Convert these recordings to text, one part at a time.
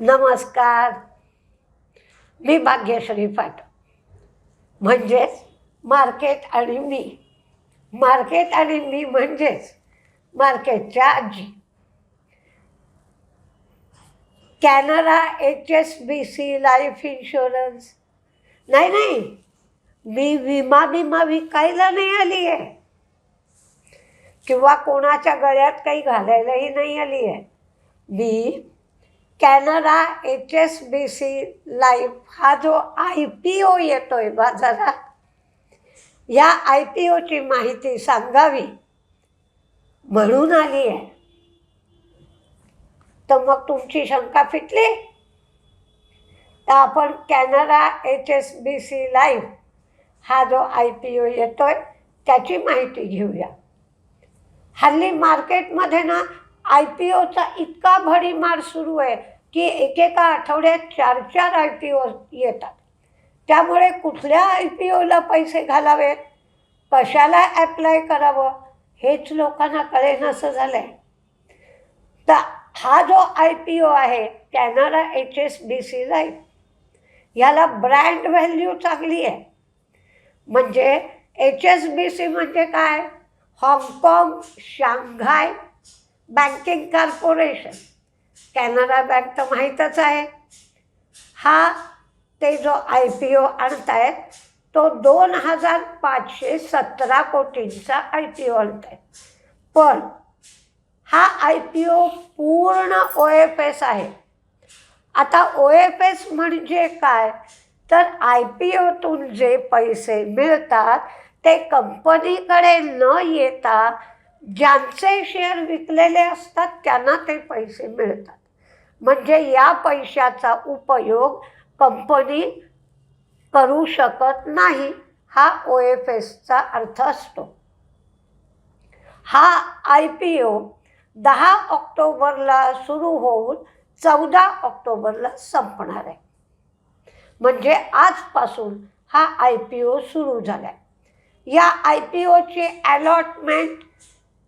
नमस्कार. मी भाग्यश्री पाट म्हणजेच मार्केट आणि मी. मार्केट आणि मी म्हणजेच मार्केटच्या आजी. Canara H S B C life insurance. नाही नाही. मी विमा बिमा विकायला नाही आली आहे किंवा कोणाच्या गळ्यात काही घालायलाही नाही आली आहे मी Canara H S B C life हा जो आय पी ओ येतो आहे बाजारात या आय पी ओची माहिती सांगावी म्हणून आली आहे. तर मग तुमची शंका फिटली? तर आपण Canara H S B C life हा जो आय पी ओ येतो आहे त्याची माहिती घेऊया. हल्ली मार्केटमध्ये ना आय पी ओचा इतका भडीमार सुरू आहे की एकेका आठवड्यात चार चार आय पी ओ येतात. त्यामुळे कुठल्या आय पी ओला पैसे घालावेत? कशाला ॲप्लाय करावं? हेच लोकांना कळेनासं झालं आहे तर हा जो आय पी ओ आहे Canara H S B C जाईल ह्याला ब्रँड व्हॅल्यू चांगली आहे. म्हणजे एच एस बी सी म्हणजे काय? हाँगकाँग Shanghai banking corporation Canara bank तर माहीतच आहे. हा ते जो आय पी ओ आणतायत तो दोन हजार पाचशे सतरा कोटींचा आय पी ओ आणतायत पण हा आय पी ओ पूर्ण ओ एफ एस आहे. आता ओ एफ एस म्हणजे काय? तर आय पी ओतून जे पैसे मिळतात ते कंपनीकडे न येता ज्यांचे शेअर विकलेले असतात त्यांना ते पैसे मिळतात. म्हणजे या पैशाचा उपयोग कंपनी करू शकत नाही हा ओ एफ एसचा अर्थ असतो. हा आय पी ओ दहा ऑक्टोबरला सुरू होऊन चौदा ऑक्टोबरला संपणार आहे. म्हणजे आजपासून हा आय पी ओ सुरू झाला आहे या आय पी ओची अलॉटमेंट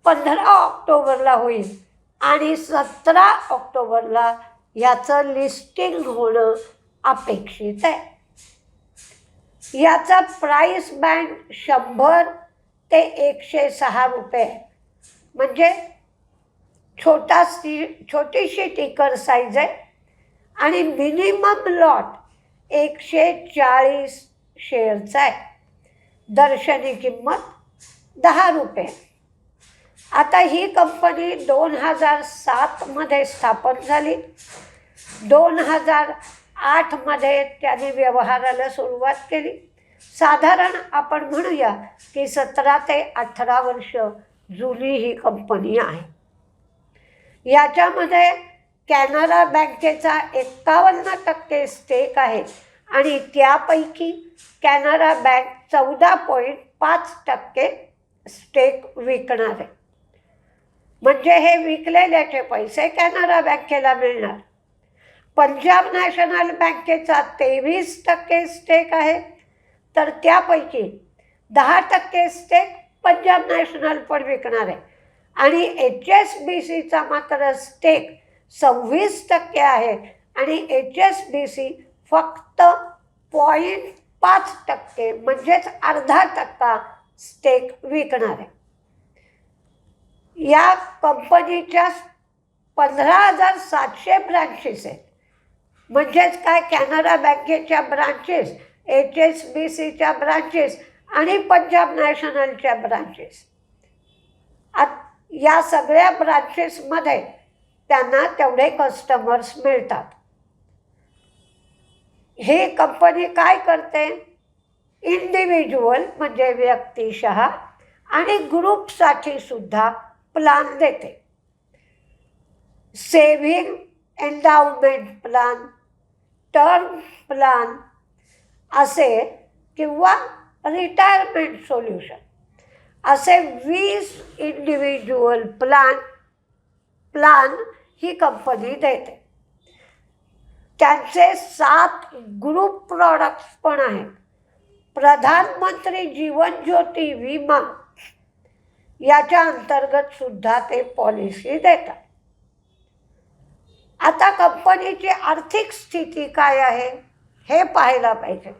पंधरा ऑक्टोबरला होईल. आणि सतरा ऑक्टोबरला याचं लिस्टिंग होणं अपेक्षित आहे. याचा प्राईस बँड शंभर ते एकशे सहा रुपये. म्हणजे छोटा सी छोटीशी टिकर साईज आहे. आणि मिनिमम लॉट एकशे चाळीस शेअरचा आहे. दर्शनी किंमत दहा रुपये. आता ही कंपनी दोन हजार सातमध्ये स्थापन झाली. दोन हजार आठमध्ये त्याने व्यवहाराला सुरुवात केली. साधारण आपण म्हणूया की सतरा ते अठरा वर्ष जुनी ही कंपनी आहे. याच्यामध्ये कॅनरा बँकेचा एक्कावन्न टक्के स्टेक आहे आणि त्यापैकी कॅनरा बँक चौदा पॉईंट पाच टक्के स्टेक विकणार आहे. म्हणजे हे विकलेल्याचे पैसे कॅनरा बँकेला मिळणार. पंजाब नॅशनल बँकेचा तेवीस टक्के स्टेक आहे. तर त्यापैकी दहा टक्के स्टेक पंजाब नॅशनल पण विकणार आहे. आणि एच एस बी सीचा मात्र स्टेक सव्वीस टक्के आहे. आणि एच एस बी सी फक्त पॉईंट पाच टक्के म्हणजेच अर्धा टक्का स्टेक विकणार आहे. या कंपनीच्या पंधरा हजार सातशे ब्रांचेस आहेत. म्हणजेच काय? कॅनरा बँकेच्या ब्रांचेस एच एस बी सीच्या ब्रांचेस आणि पंजाब नॅशनलच्या ब्रांचेस आत या सगळ्या ब्रांचेसमध्ये त्यांना तेवढे कस्टमर्स मिळतात. ही कंपनी काय करते? इंडिव्हिज्युअल म्हणजे व्यक्तिशः आणि ग्रुपसाठी सुद्धा प्लान देते. Saving endowment plan term plan असे किंवा रिटायरमेंट सोल्युशन असे वीस इंडिव्हिज्युअल प्लान प्लान ही कंपनी देते. त्यांचे सात ग्रुप प्रॉडक्ट्स पण आहेत. प्रधानमंत्री जीवन ज्योती विमा याच्या अंतर्गत सुद्धा ते पॉलिसी देतात. आता कंपनीची आर्थिक स्थिती काय आहे हे पाहायला पाहिजे.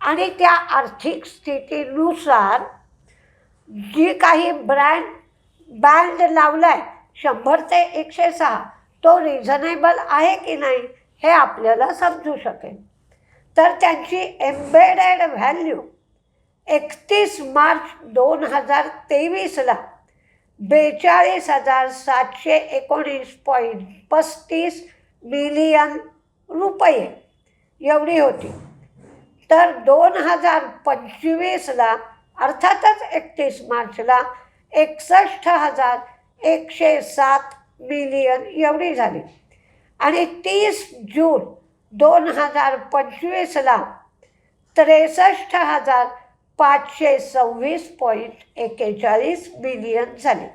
आणि त्या आर्थिक स्थितीनुसार जी काही ब्रँड बँड लावला आहे शंभर ते एकशे सहा तो रिझनेबल आहे की नाही हे आपल्याला समजू शकेल. तर त्यांची एम्बेडेड व्हॅल्यू एकतीस मार्च दोन हजार तेवीसला बेचाळीस हजार सातशे एकोणीस पॉईंट पस्तीस मिलियन रुपये. एवढी होती. तर दोन हजार पंचवीसला अर्थातच एकतीस मार्चला एकसष्ट हजार एकशे सात मिलियन एवढी झाली. आणि तीस जून दोन हजार पंचवीसला त्रेसष्ट हजार पाचशे सव्वीस पॉईंट एक्केचाळीस बिलियन झाले.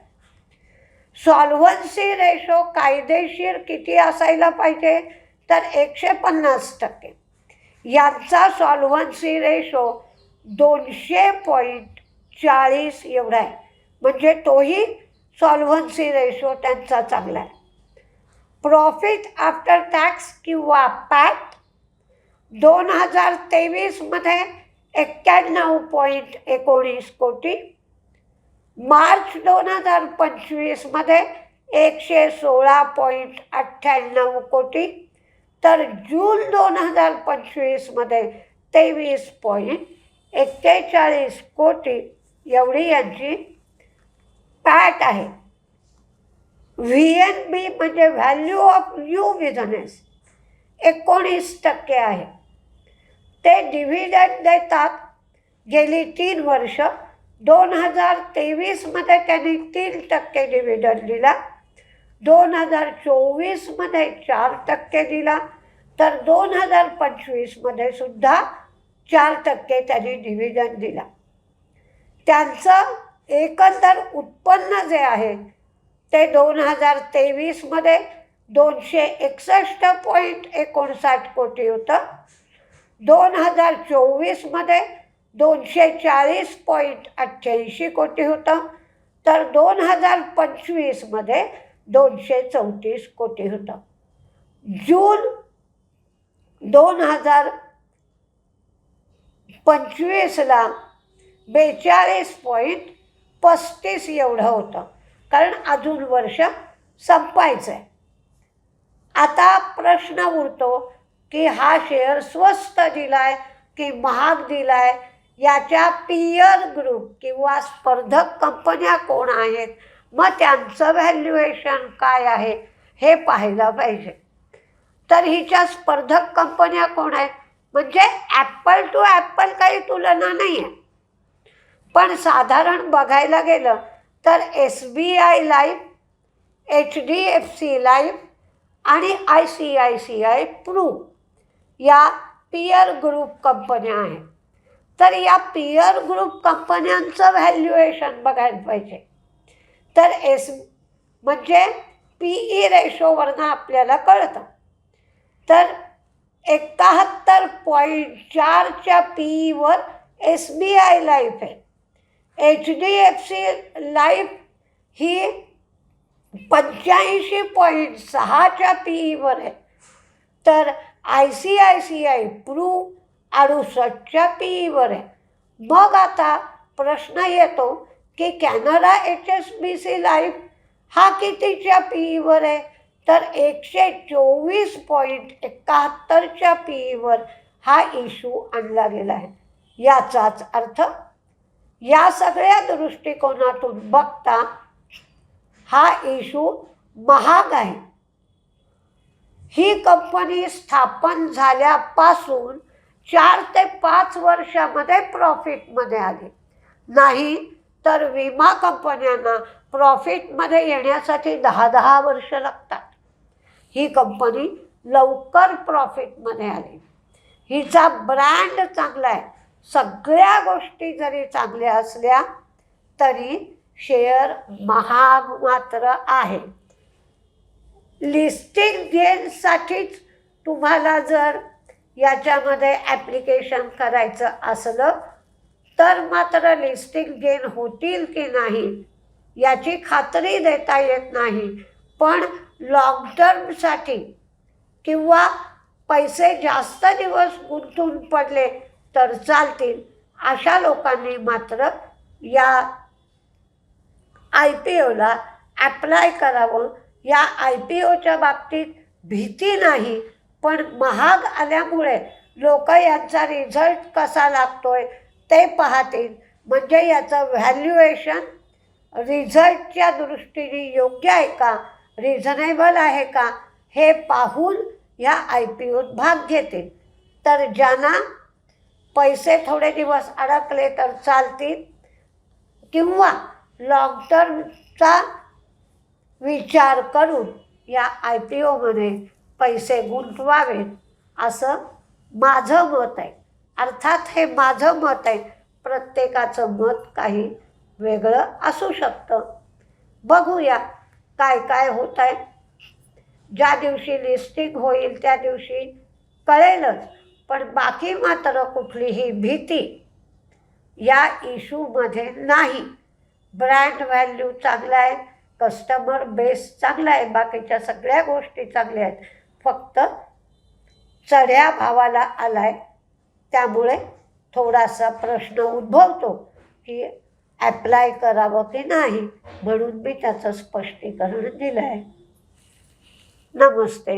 सॉल्व्हन्सी रेशो कायदेशीर किती असायला पाहिजे? तर एकशे पन्नास टक्के. यांचा सॉल्व्हन्सी रेशो दोनशे पॉईंट चाळीस एवढा आहे. म्हणजे तोही सॉल्व्हन्सी रेशो त्यांचा चांगला आहे. प्रॉफिट आफ्टर टॅक्स किंवा पॅट दोन हजार तेवीसमध्ये एक्क्याण्णव पॉईंट एकोणीस कोटी. मार्च दोन हजार पंचवीसमध्ये एकशे सोळा पॉईंट अठ्ठ्याण्णव कोटी. तर जून दोन हजार पंचवीसमध्ये तेवीस पॉईंट एक्केचाळीस कोटी एवढी यांची पॅट आहे. व्ही एन बी म्हणजे व्हॅल्यू ऑफ न्यू बिझनेस एकोणीस टक्के आहे. ते डिव्हिडंड देतात. गेली तीन वर्ष दोन हजार तेवीसमध्ये त्यांनी तीन टक्के डिव्हिडंड दिला. दोन हजार चोवीसमध्ये चार टक्के दिला. तर दोन हजार पंचवीसमध्ये सुद्धा चार टक्के त्यांनी डिव्हिडंड दिला. त्यांचं एकंदर उत्पन्न जे आहे ते दोन हजार तेवीसमध्ये दोनशे एकसष्ट पॉईंट एकोणसाठ कोटी होतं. दोन हजार चोवीसमध्ये दोनशे चाळीस पॉईंट अठ्ठ्याऐंशी कोटी होतं. तर दोन हजार पंचवीसमध्ये दोनशे चौतीस कोटी होतं. जून दोन हजार पंचवीसला बेचाळीस पॉईंट पस्तीस एवढं होतं. कारण अजून वर्ष संपायचं आहे आता प्रश्न उरतो की हा शेअर स्वस्त दिलाय की महाग दिलाय याच्या पियर ग्रुप किंवा स्पर्धक कंपन्या कोण आहेत? मग त्यांचं व्हॅल्युएशन काय आहे? हे पाहायला पाहिजे. तर हिच्या स्पर्धक कंपन्या कोण आहेत? म्हणजे ॲपल टू ॲपल काही तुलना नाही आहे पण साधारण बघायला गेलं तर S B I life H D F C life आणि I C I C I Pru या पियर ग्रुप कंपन्या आहेत तर या पियर ग्रुप कंपन्यांचं व्हॅल्युएशन बघायला पाहिजे. तर एस म्हणजे पी ई रेशोवरनं आपल्याला कळतं. तर एकाहत्तर पॉईंट चारच्या पी ईवर एस बी आय लाईफ आहे. H D F C life ही पंच्याऐंशी पॉईंट सहाच्या पी ईवर आहे. तर I C I C I Pru अडुसष्टच्या P ईवर आहे. मग आता प्रश्न येतो की Canara H S B C life हा कितीच्या पी ईवर आहे? तर एकशे चोवीस पॉईंट एकाहत्तरच्या पी ईवर हा इशू आणला गेला आहे. याचाच अर्थ या सगळ्या दृष्टिकोनातून बघता हा इशू महाग आहे. ही कंपनी स्थापन झाल्यापासून चार ते पाच वर्षामध्ये प्रॉफिटमध्ये आली. नाही तर विमा कंपन्यांना प्रॉफिटमध्ये येण्यासाठी दहा दहा वर्ष लागतात. ही कंपनी लवकर प्रॉफिटमध्ये आली. हिचा ब्रँड चांगला आहे. सगळ्या गोष्टी जरी चांगल्या असल्या तरी शेअर महाग मात्र आहे. लिस्टिंग गेनसाठीच तुम्हाला जर याच्यामध्ये ॲप्लिकेशन करायचं असलं तर मात्र लिस्टिंग गेन होतील की नाही याची खात्री देता येत नाही. पण लॉंग टर्मसाठी किंवा पैसे जास्त दिवस गुंतून पडले तर चालतील अशा लोकांनी मात्र या आय पी ओला ॲप्लाय करावं. या आय पी ओच्या बाबतीत भीती नाही पण महाग आल्यामुळे लोक यांचा रिझल्ट कसा लागतोय ते पाहतील. म्हणजे याचं व्हॅल्युएशन रिझल्टच्या दृष्टीने योग्य आहे का? रिझनेबल आहे का? हे पाहून ह्या आय पी ओत भाग घेतील. तर ज्यांना पैसे थोडे दिवस अडकले तर चालतील किंवा लॉंग टर्मचा विचार करून या आय पी ओमध्ये पैसे गुंतवावेत असं माझं मत आहे. अर्थात हे माझं मत आहे. प्रत्येकाचं मत काही वेगळं असू शकतं. बघूया काय काय होत आहे ज्या दिवशी लिस्टिंग होईल त्या दिवशी कळेलच पण बाकी मात्र कुठलीही भीती या इशूमध्ये नाही. ब्रँड व्हॅल्यू चांगला आहे. कस्टमर बेस चांगला आहे बाकीच्या सगळ्या गोष्टी चांगल्या आहेत. फक्त चढ्या भावाला आला आहे त्यामुळे थोडासा प्रश्न उद्भवतो की ॲप्लाय करावं की नाही म्हणून मी त्याचं स्पष्टीकरण दिलं आहे नमस्ते.